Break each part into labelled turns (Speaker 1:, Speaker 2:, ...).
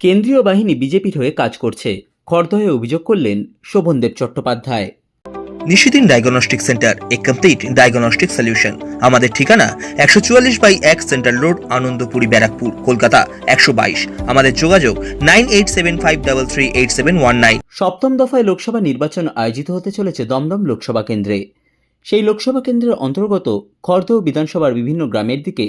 Speaker 1: কেন্দ্রীয় বাহিনী বিজেপির হয়ে কাজ করছে। খড়দহে অভিযোগ করলেন শোভনদেব চট্টোপাধ্যায়।
Speaker 2: নিশিদিন ডায়াগনস্টিক সেন্টার এ কমপ্লিট ডায়াগনস্টিক সলিউশন আমাদের ঠিকানা একশো চুয়াল্লিশ বাই এক সেন্ট্রাল রোড আনন্দপুরি ব্যারাকপুর কলকাতা একশো বাইশ। আমাদের যোগাযোগ nine eight seven five double three eight seven one nine.
Speaker 1: সপ্তম দফায় লোকসভা নির্বাচন আয়োজিত হতে চলেছে দমদম লোকসভা কেন্দ্রে। সেই লোকসভা কেন্দ্রের অন্তর্গত খড়দহ বিধানসভার বিভিন্ন গ্রামের দিকে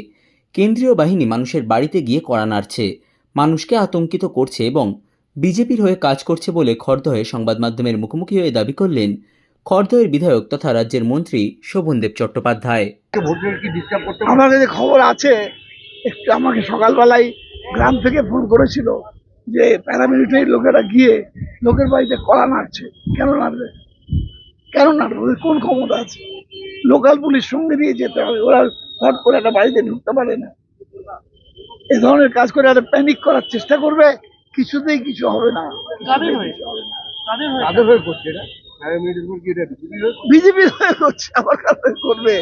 Speaker 1: কেন্দ্রীয় বাহিনী মানুষের বাড়িতে গিয়ে কড়া নাড়ছে। মানুষকে আতঙ্কিত করছে এবং বিজেপির হয়ে কাজ করছে বলে খড়দহে সংবাদ মাধ্যমের মুখোমুখি হয়ে দাবি করলেন খড়দহের বিধায়ক তথা রাজ্যের মন্ত্রী শোভনদেব চট্টোপাধ্যায়।
Speaker 3: আমার কাছে খবর আছে একটু আমাকে সকালবেলায় গ্রাম থেকে ফোন করেছিল যে প্যারামিলিটারি লোকেরা গিয়ে লোকের বাড়িতে কলা নাড়ছে। কেন নাড়বে? কেন নাড়বে? ওদের কোন ক্ষমতা আছে? লোকাল পুলিশ সঙ্গে দিয়ে যেতে হবে। ওরা হট করে একটা বাড়িতে ঢুকতে পারে না। এ ধরনের কাজ করে একটা প্যানিক করার চেষ্টা করবে কিছুতেই কিছু হবে না। বিজেপি করছে আবার কাদের করবে।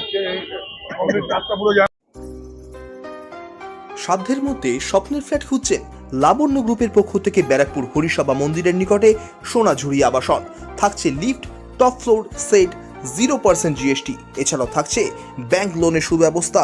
Speaker 2: সাধ্যের মধ্যে স্বপ্নের ফ্ল্যাট খুঁজছেন লাবণ্য গ্রুপের পক্ষ থেকে ব্যারাকপুর হরিসভা মন্দিরের নিকটে সোনাঝুরি আবাসন। থাকছে lift top floor set zero percent GST এছাড়াও থাকছে ব্যাংক লোনের সুব্যবস্থা।